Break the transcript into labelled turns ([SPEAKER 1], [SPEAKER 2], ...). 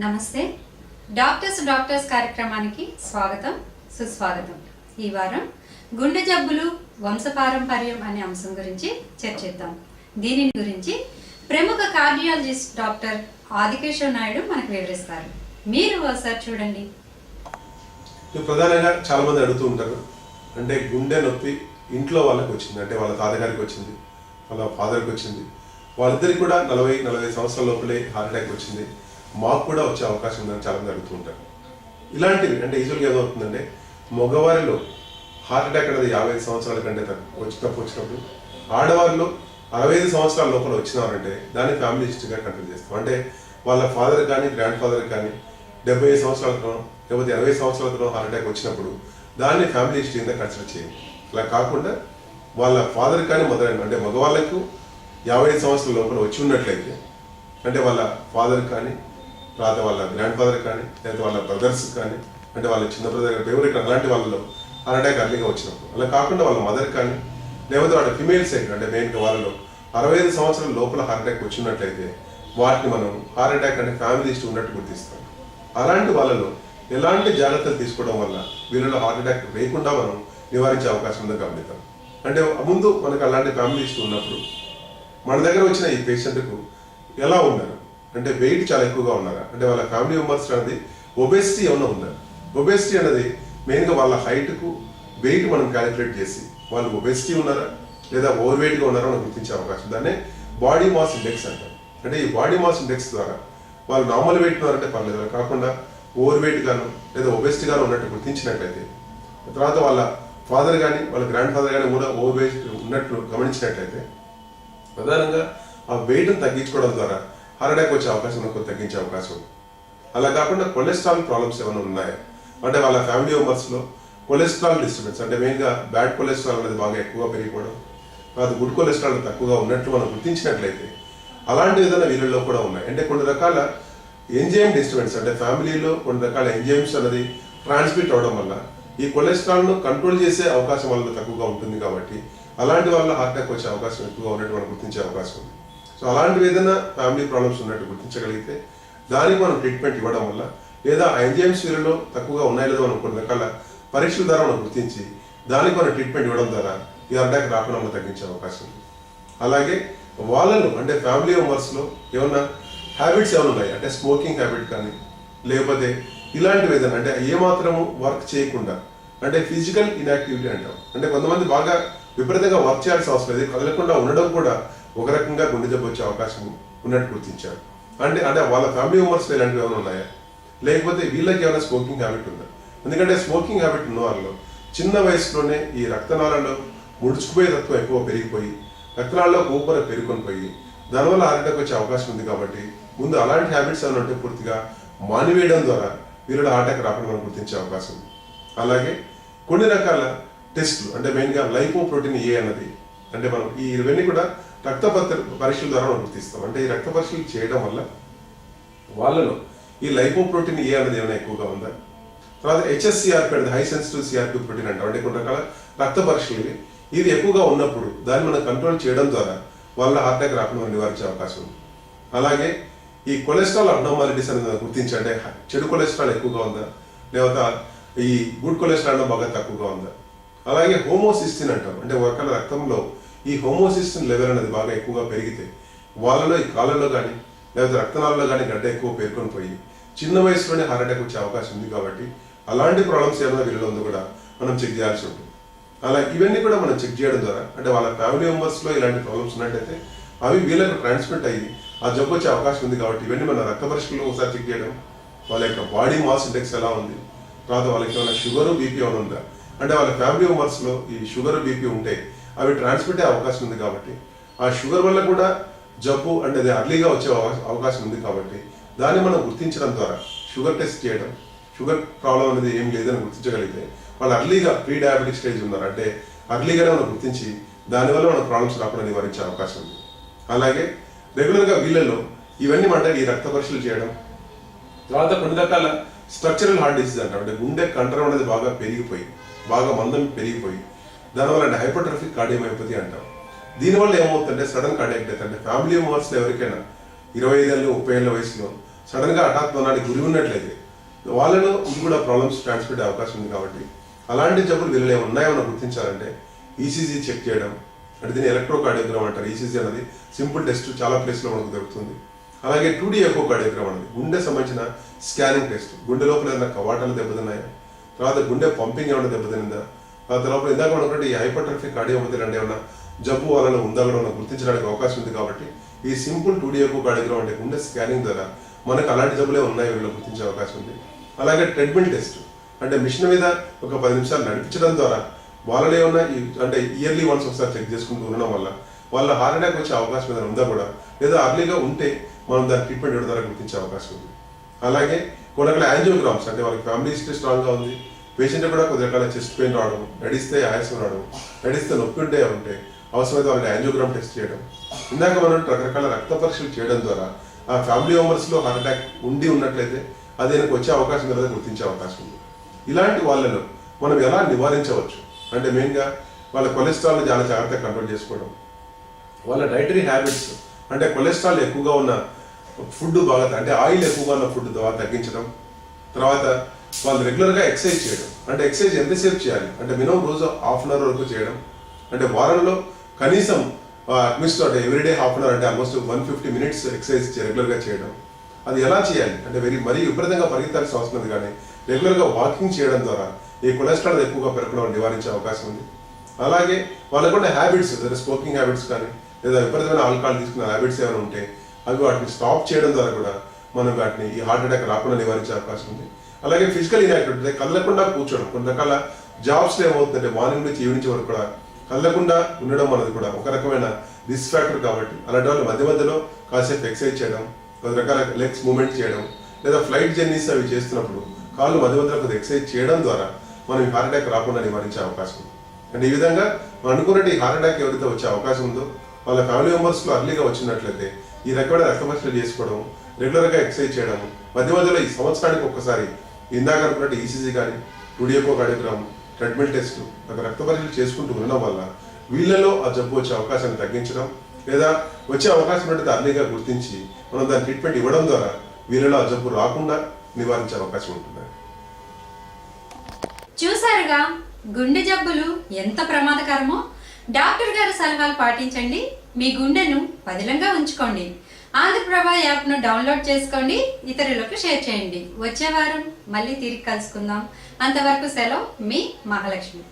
[SPEAKER 1] నమస్తే. Doctors doctors కార్యక్రమానికి స్వాగతం సుస్వాగతం. ఈ వారం గుండె జబ్బులు వంశపారంపర్యం అనే అంశం గురించి చర్చిద్దాం. దీనిని గురించి ప్రముఖ కార్డియాలజిస్ట్ డాక్టర్ ఆదికేశవ నాయుడు మనకు వివరిస్తారు. మీరు ఒకసారి చూడండి.
[SPEAKER 2] ప్రధానంగా చాలా మంది అడుగుతూ ఉంటారు. అంటే గుండె నొప్పి ఇంట్లో వాళ్ళకి వచ్చింది. అంటే వాళ్ళ తాతగారికి వచ్చింది వాళ్ళ ఫాదర్కి వచ్చింది. వాళ్ళిద్దరికి కూడా నలభై నలభై సంవత్సరాల లోపలే హార్ట్ అటాక్ వచ్చింది. మాకు కూడా వచ్చే అవకాశం ఉందని చాలా జరుగుతూ అడుగుతూ ఉంటారు ఇలాంటివి అంటే యూజువల్గా ఏమవుతుందంటే మగవారిలో హార్ట్ అటాక్ అనేది యాభై ఐదు సంవత్సరాల కంటే తక్కువ వచ్చినప్పుడు వచ్చినప్పుడు ఆడవారిలో అరవై ఐదు సంవత్సరాల లోపల వచ్చినారంటే దాన్ని ఫ్యామిలీ హిస్టరీగా కంట్రోల్ చేస్తాం. అంటే వాళ్ళ ఫాదర్ కానీ గ్రాండ్ ఫాదర్ కానీ డెబ్బై ఐదు సంవత్సరాల క్రితం లేకపోతే ఇరవై సంవత్సరాల క్రితం హార్ట్ అటాక్ వచ్చినప్పుడు దాన్ని ఫ్యామిలీ హిస్టరీ కింద కన్సిడర్ చేయండి. అలా కాకుండా వాళ్ళ ఫాదర్ కానీ మదర్ అంటే మగవాళ్ళకు యాభై ఐదు సంవత్సరాల లోపల వచ్చి ఉన్నట్లయితే అంటే వాళ్ళ ఫాదర్ కానీ తర్వాత వాళ్ళ గ్రాండ్ ఫాదర్ కానీ లేదా వాళ్ళ బ్రదర్స్ కానీ అంటే వాళ్ళ చిన్న బ్రదర్ ఫేవరెట్ అలాంటి వాళ్ళలో హార్ట్ అటాక్ అర్లీగా వచ్చినప్పుడు. అలా కాకుండా వాళ్ళ మదర్ కానీ లేకపోతే వాళ్ళ ఫిమేల్ సైడ్ అంటే మెయిన్గా వాళ్ళలో అరవై ఐదు సంవత్సరాల లోపల హార్ట్ అటాక్ వచ్చినట్లయితే వాటిని మనం హార్ట్ అటాక్ అంటే ఫ్యామిలీ హిస్టరీ ఉన్నట్టు గుర్తిస్తాం. అలాంటి వాళ్ళలో ఎలాంటి జాగ్రత్తలు తీసుకోవడం వల్ల వీళ్ళలో హార్ట్ అటాక్ లేకుండా మనం నివారించే అవకాశం ఉందని గమనిద్దాం. అంటే ముందు మనకు అలాంటి ఫ్యామిలీ హిస్టరీ ఉన్నప్పుడు మన దగ్గర వచ్చిన ఈ పేషెంట్కు ఎలా ఉన్నారు? అంటే వెయిట్ చాలా ఎక్కువగా ఉన్నారా అంటే వాళ్ళ ఫ్యామిలీ మెంబర్స్ అనేది ఒబేసిటీ ఏమైనా ఉందా? ఒబేసిటీ అనేది మెయిన్గా వాళ్ళ హైట్కు వెయిట్ మనం క్యాలిక్యులేట్ చేసి వాళ్ళు ఒబేసిటీ ఉన్నారా? లేదా ఓవర్ వెయిట్గా ఉన్నారా? మనం గుర్తించే అవకాశం. దాన్నే బాడీ మాస్ ఇండెక్స్ అంటాం అంటే ఈ బాడీ మాస్ ఇండెక్స్ ద్వారా వాళ్ళు నార్మల్ వెయిట్ ఉన్నారంటే పర్లేదు. కాకుండా ఓవర్ వెయిట్ గాను లేదా ఒబేసిటీ గాను ఉన్నట్టు గుర్తించినట్లయితే తర్వాత వాళ్ళ ఫాదర్ కానీ వాళ్ళ గ్రాండ్ ఫాదర్ కానీ కూడా ఓవర్ వెయిట్ ఉన్నట్లు గమనించినట్లయితే ప్రధానంగా ఆ వెయిట్ని తగ్గించుకోవడం ద్వారా హార్ట్ అటాక్ వచ్చే అవకాశం మనకు తగ్గించే అవకాశం. అలా కాకుండా కొలెస్ట్రాల్ ప్రాబ్లమ్స్ ఏమైనా ఉన్నాయా? అంటే వాళ్ళ ఫ్యామిలీ మెంబర్స్లో కొలెస్ట్రాల్ డిస్టర్బెన్స్ అంటే మెయిన్గా బ్యాడ్ కొలెస్ట్రాల్ అనేది బాగా ఎక్కువగా పెరిగిపోవడం అది గుడ్ కొలెస్ట్రాల్ తక్కువగా ఉన్నట్లు మనం గుర్తించినట్లయితే అలాంటి ఏదైనా వీళ్ళల్లో కూడా ఉన్నాయి. అంటే కొన్ని రకాల ఎంజైమ్ డిస్టర్బెన్స్ అంటే ఫ్యామిలీలో కొన్ని రకాల ఎంజైమ్స్ అనేది ట్రాన్స్మిట్ అవడం వల్ల ఈ కొలెస్ట్రాల్ను కంట్రోల్ చేసే అవకాశం వాళ్ళలో తక్కువగా ఉంటుంది కాబట్టి అలాంటి వాళ్ళ హార్ట్ అటాక్ వచ్చే అవకాశం ఎక్కువగా ఉన్నట్టు మనం గుర్తించే అవకాశం ఉంది. సో అలాంటివి ఏదైనా ఫ్యామిలీ ప్రాబ్లమ్స్ ఉన్నట్టు గుర్తించగలిగితే దానికి మనం ట్రీట్మెంట్ ఇవ్వడం వల్ల లేదా ఎంజిఎంసీలలో తక్కువగా ఉన్నాయో లేదో మనం కొన్ని రకాల పరీక్షల ద్వారా మనం గుర్తించి దానికి మనం ట్రీట్మెంట్ ఇవ్వడం ద్వారా ఈ హార్ట్ అటాక్ రాకుండా మనం తగ్గించే అవకాశం ఉంది. అలాగే వాళ్ళను అంటే ఫ్యామిలీ మెంబర్స్లో ఏమన్నా హ్యాబిట్స్ ఏమైనా ఉన్నాయి? అంటే స్మోకింగ్ హ్యాబిట్ కానీ లేకపోతే ఇలాంటివి ఏదైనా అంటే ఏమాత్రము వర్క్ చేయకుండా అంటే ఫిజికల్ ఇన్యాక్టివిటీ అంటాం. అంటే కొంతమంది బాగా విపరీతంగా వర్క్ చేయాల్సిన అవసరం లేదు. కదలకుండా ఉండడం కూడా ఒక రకంగా గుండె జబ్బు వచ్చే అవకాశం ఉన్నట్టు గుర్తించారు. అంటే అంటే వాళ్ళ ఫ్యామిలీ మెంబర్స్ ఇలాంటివి ఏమైనా ఉన్నాయా? లేకపోతే వీళ్ళకి ఏమైనా స్మోకింగ్ హ్యాబిట్ ఉందా? ఎందుకంటే స్మోకింగ్ హ్యాబిట్ ఉన్న వాళ్ళు చిన్న వయసులోనే ఈ రక్తనాళాల్లో ముడుచుకుపోయే తత్వం ఎక్కువ పెరిగిపోయి రక్తనాళాల్లో ఊపర పెరుగుకొని పోయి దానివల్ల హార్ట్ వచ్చే అవకాశం ఉంది కాబట్టి ముందు అలాంటి హ్యాబిట్స్ ఏమైనా ఉంటే పూర్తిగా మానివేయడం ద్వారా వీళ్ళలో హార్ట్ అటాక్ రాకుండా మనం గుర్తించే అవకాశం ఉంది. అలాగే కొన్ని రకాల టెస్టులు అంటే మెయిన్గా లైపో ప్రోటీన్ ఏ అన్నది. అంటే మనం ఈ ఇవన్నీ కూడా రక్త పరీక్షల ద్వారా మనం గుర్తిస్తాం. అంటే ఈ రక్త పరీక్షలు చేయడం వల్ల వాళ్ళలో ఈ లైపో ప్రోటీన్ ఏ అనేది ఏమైనా ఎక్కువగా ఉందా? తర్వాత హెచ్ఎస్సిఆర్పి అనేది హై సెన్సిటివ్ సిఆర్పి ప్రోటీన్ అంటాం. అంటే కొన్ని రకాల రక్త పరీక్షలు ఇది ఎక్కువగా ఉన్నప్పుడు దాన్ని మనం కంట్రోల్ చేయడం ద్వారా వాళ్ళ హార్ట్ అటాక్ రాకుండా నివారించే అవకాశం ఉంది. అలాగే ఈ కొలెస్ట్రాల్ అబ్నార్మాలిటీస్ అనేది గుర్తించండి చెడు కొలెస్ట్రాల్ ఎక్కువగా ఉందా? లేకపోతే ఈ గుడ్ కొలెస్ట్రాల్ బాగా తక్కువగా ఉందా? అలాగే హోమోసిస్టిన్ అంటాం. అంటే ఒక రక్తంలో ఈ హోమోసిస్టిన్ లెవెల్ అనేది బాగా ఎక్కువగా పెరిగితే వాళ్ళలో ఈ కాళ్ళలో కానీ లేకపోతే రక్తనాళాల్లో కానీ గడ్డ ఎక్కువ పేర్కొని పోయి చిన్న వయసులోనే హార్ట్ అటాక్ వచ్చే అవకాశం ఉంది కాబట్టి అలాంటి ప్రాబ్లమ్స్ ఏమైనా వీళ్ళలో ఉందో కూడా మనం చెక్ చేయాల్సి ఉంటుంది. అలా ఇవన్నీ కూడా మనం చెక్ చేయడం ద్వారా అంటే వాళ్ళ ఫ్యామిలీ మెంబర్స్లో ఇలాంటి ప్రాబ్లమ్స్ ఉన్నట్టయితే అవి వీళ్ళకు ట్రాన్స్మిట్ అయ్యి ఆ జబ్బు వచ్చే అవకాశం ఉంది కాబట్టి ఇవన్నీ మన రక్త పరీక్షలు ఒకసారి చెక్ చేయడం వాళ్ళ యొక్క బాడీ మాస్ ఇండెక్స్ ఎలా ఉంది తర్వాత వాళ్ళకి ఏమైనా షుగర్ బీపీ ఏమైనా ఉందా అంటే వాళ్ళ ఫ్యామిలీ మెంబర్స్లో ఈ షుగర్ బీపీ ఉంటే అవి ట్రాన్స్మిట్ అయ్యే అవకాశం ఉంది కాబట్టి ఆ షుగర్ వల్ల కూడా జబ్బు అంటే అది అర్లీగా వచ్చే అవకాశం ఉంది కాబట్టి దాన్ని మనం గుర్తించడం ద్వారా షుగర్ టెస్ట్ చేయడం షుగర్ ప్రాబ్లం అనేది ఏం లేదని గుర్తించగలిగితే వాళ్ళు అర్లీగా ప్రీ డయాబెటిక్ స్టేజ్ ఉన్నారు. అంటే అర్లీగానే మనం గుర్తించి దానివల్ల మన ప్రాబ్లమ్స్ రాకుండా నివారించే అవకాశం ఉంది. అలాగే రెగ్యులర్గా వీళ్ళలో ఇవన్నీ అంటే ఈ రక్త పరీక్షలు చేయడం తర్వాత కొన్ని రకాల స్ట్రక్చరల్ హార్ట్ డిసీజ్ అంటారు. అంటే గుండె కంట్రోల్ అనేది బాగా పెరిగిపోయి బాగా మందం పెరిగిపోయి దానివల్ల హైపర్ట్రఫిక్ కార్డియోమైపతి అంటాం. దీనివల్ల ఏమవుతుందంటే సడన్ కార్డియాక్ డెత్ అంటే ఫ్యామిలీ మెంబర్స్ ఎవరికైనా ఇరవై ఐదేళ్ళు ముప్పై ఏళ్ళ వయసులో సడన్గా హఠాత్ మరణానికి గురి ఉన్నట్లయితే వాళ్ళలో ఇది కూడా ప్రాబ్లమ్స్ ట్రాన్స్మిట్ అయ్యే అవకాశం ఉంది కాబట్టి అలాంటి జబ్బులు వీళ్ళు ఉన్నాయో మనం గుర్తించాలంటే ఈసీజీ చెక్ చేయడం అంటే దీన్ని ఎలక్ట్రోకార్డియోగ్రామ్ అంటారు. ఈసీజీ అనేది సింపుల్ టెస్ట్ చాలా ప్లేస్లో మనకు దొరుకుతుంది. అలాగే టూ ఎకో కార్డియోగ్రామ్ అనేది గుండె సంబంధించిన స్కానింగ్ టెస్ట్ గుండె లోపల ఏదైనా కవాటాలు దెబ్బతిన్నాయా? తర్వాత గుండె పంపింగ్ ఏమైనా దెబ్బతినిందా? తర్వాత లోపల ఇందాక మనకున్నట్టు ఈ హైపర్ట్రఫిక్ కార్డియోపతి అంటే ఏమైనా జబ్బు వలన ఉందా కూడా మనం గుర్తించడానికి అవకాశం ఉంది కాబట్టి ఈ సింపుల్ టూడియోకు కార్డియోగ్రామ్ అంటే గుండె స్కానింగ్ ద్వారా మనకు అలాంటి జబ్బులే ఉన్నాయి వీళ్ళు గుర్తించే అవకాశం ఉంది. అలాగే ట్రెడ్మిల్ టెస్ట్ అంటే మిషన్ మీద ఒక పది నిమిషాలు నడిపించడం ద్వారా వాళ్ళలో ఉన్న అంటే ఇయర్లీ వన్స్ ఒకసారి చెక్ చేసుకుంటూ ఉండడం వల్ల వాళ్ళ హార్ట్ అటాక్ వచ్చే అవకాశం ఏదైనా ఉందా కూడా లేదా అర్లీగా ఉంటే మనం దాని ట్రీట్మెంట్ ఇవ్వడం ద్వారా గుర్తించే అవకాశం ఉంది. అలాగే కొన్ని రకాల యాంజియోగ్రామ్స్ అంటే వాళ్ళకి ఫ్యామిలీ హిస్టరీ స్ట్రాంగ్గా ఉంది. పేషెంట్ కూడా కొద్ది రకాల చెస్ట్ పెయిన్ రావడం నడిస్తే ఆయాసం రావడం నడిస్తే నొప్పి ఉంటే ఉంటే అవసరమైతే వాళ్ళని యాంజియోగ్రామ్ టెస్ట్ చేయడం. ఇందాక మనం రకరకాల రక్త పరీక్షలు చేయడం ద్వారా ఆ ఫ్యామిలీ మెంబర్స్లో హార్ట్ అటాక్ ఉండి ఉన్నట్లయితే అది ఆయనకు వచ్చే అవకాశం కదా గుర్తించే అవకాశం ఉంది. ఇలాంటి వాళ్ళలో మనం ఎలా నివారించవచ్చు? అంటే మెయిన్గా వాళ్ళ కొలెస్ట్రాల్ని చాలా జాగ్రత్తగా కంట్రోల్ చేసుకోవడం. వాళ్ళ డైటరీ హ్యాబిట్స్ అంటే కొలెస్ట్రాల్ ఎక్కువగా ఉన్న ఫుడ్ బాగా అంటే ఆయిల్ ఎక్కువగా ఉన్న ఫుడ్ ద్వారా తగ్గించడం తర్వాత వాళ్ళు రెగ్యులర్గా ఎక్సర్సైజ్ చేయడం. అంటే ఎక్సర్సైజ్ ఎంతసేపు చేయాలి? అంటే మినిమం రోజు హాఫ్ అన్ అవర్ వరకు చేయడం. అంటే వారంలో కనీసం అట్లీస్ట్ అంటే ఎవ్రీడే హాఫ్ అన్ అవర్ అంటే almost one fifty minutes exercise రెగ్యులర్గా చేయడం. అది ఎలా చేయాలి? అంటే వెరీ మరీ విపరీతంగా పరిగెత్తాల్సిన అవసరం ఉంది కానీ రెగ్యులర్గా వాకింగ్ చేయడం ద్వారా ఈ కొలెస్ట్రాల్ ఎక్కువగా పెరగడం నివారించే అవకాశం ఉంది. అలాగే వాళ్ళకున్న హ్యాబిట్స్ స్మోకింగ్ హ్యాబిట్స్ కానీ లేదా విపరీతమైన ఆల్కహాల్ తీసుకున్న హ్యాబిట్స్ ఏమైనా ఉంటే అవి వాటిని స్టాప్ చేయడం ద్వారా కూడా మనం వాటిని ఈ హార్ట్ అటాక్ రాకుండా నివారించే అవకాశం ఉంది. అలాగే ఫిజికల్ ఇన్యాక్టివిటీ కదలకుండా కూర్చోవడం. కొన్ని రకాల జాబ్స్ ఏమవుతుందంటే మార్నింగ్ నుంచి ఈవినింగ్ వరకు కూడా కదలకుండా ఉండడం అనేది కూడా ఒక రకమైన రిస్క్ ఫ్యాక్టర్ కాబట్టి అలాంటి వాళ్ళు మధ్య మధ్యలో కాసేపు ఎక్సర్సైజ్ చేయడం కొన్ని రకాల లెగ్స్ మూమెంట్ చేయడం లేదా ఫ్లైట్ జర్నీస్ అవి చేస్తున్నప్పుడు కాళ్ళు మధ్య మధ్యలో కొద్దిగా ఎక్సర్సైజ్ చేయడం ద్వారా మనం ఈ హార్ట్ అటాక్ రాకుండా నివారించే అవకాశం ఉంది. అంటే ఈ విధంగా మనం అనుకున్నట్టు ఈ హార్ట్ అటాక్ ఎవరైతే వచ్చే అవకాశం ఉందో వాళ్ళ ఫ్యామిలీ మెంబర్స్లో అర్లీగా వచ్చినట్లయితే ఈ రకమైన రక్తపరీక్షలు చేసుకోవడం రెగ్యులర్గా ఎక్సర్సైజ్ చేయడం మధ్య మధ్యలో ఈ సంవత్సరానికి ఒక్కసారి ఇందాక అనుకున్నట్టు ఈసీజీ కానీ టుడియోకో కార్డియోగ్రామ్ ట్రెడ్మిల్ టెస్ట్ ఒక రక్త పరీక్షలు చేసుకుంటూ ఉండడం వల్ల వీళ్ళలో ఆ జబ్బు వచ్చే అవకాశాన్ని తగ్గించడం లేదా వచ్చే అవకాశం ఉంటే అర్లీగా గుర్తించి మనం దాని ట్రీట్మెంట్ ఇవ్వడం ద్వారా వీళ్ళలో ఆ జబ్బు రాకుండా నివారించే అవకాశం ఉంటుంది
[SPEAKER 1] చూసారుగా గుండె జబ్బులు ఎంత ప్రమాదకరమో? డాక్టర్ గారి సలహాలు పాటించండి. మీ గుండెను పదిలంగా ఉంచుకోండి. ఆంధ్రప్రభ యాప్ను డౌన్లోడ్ చేసుకోండి ఇతరులకు షేర్ చేయండి. వచ్చే వారం మళ్ళీ తిరిగి కలుసుకుందాం. అంతవరకు సెలవు మీ మహాలక్ష్మి.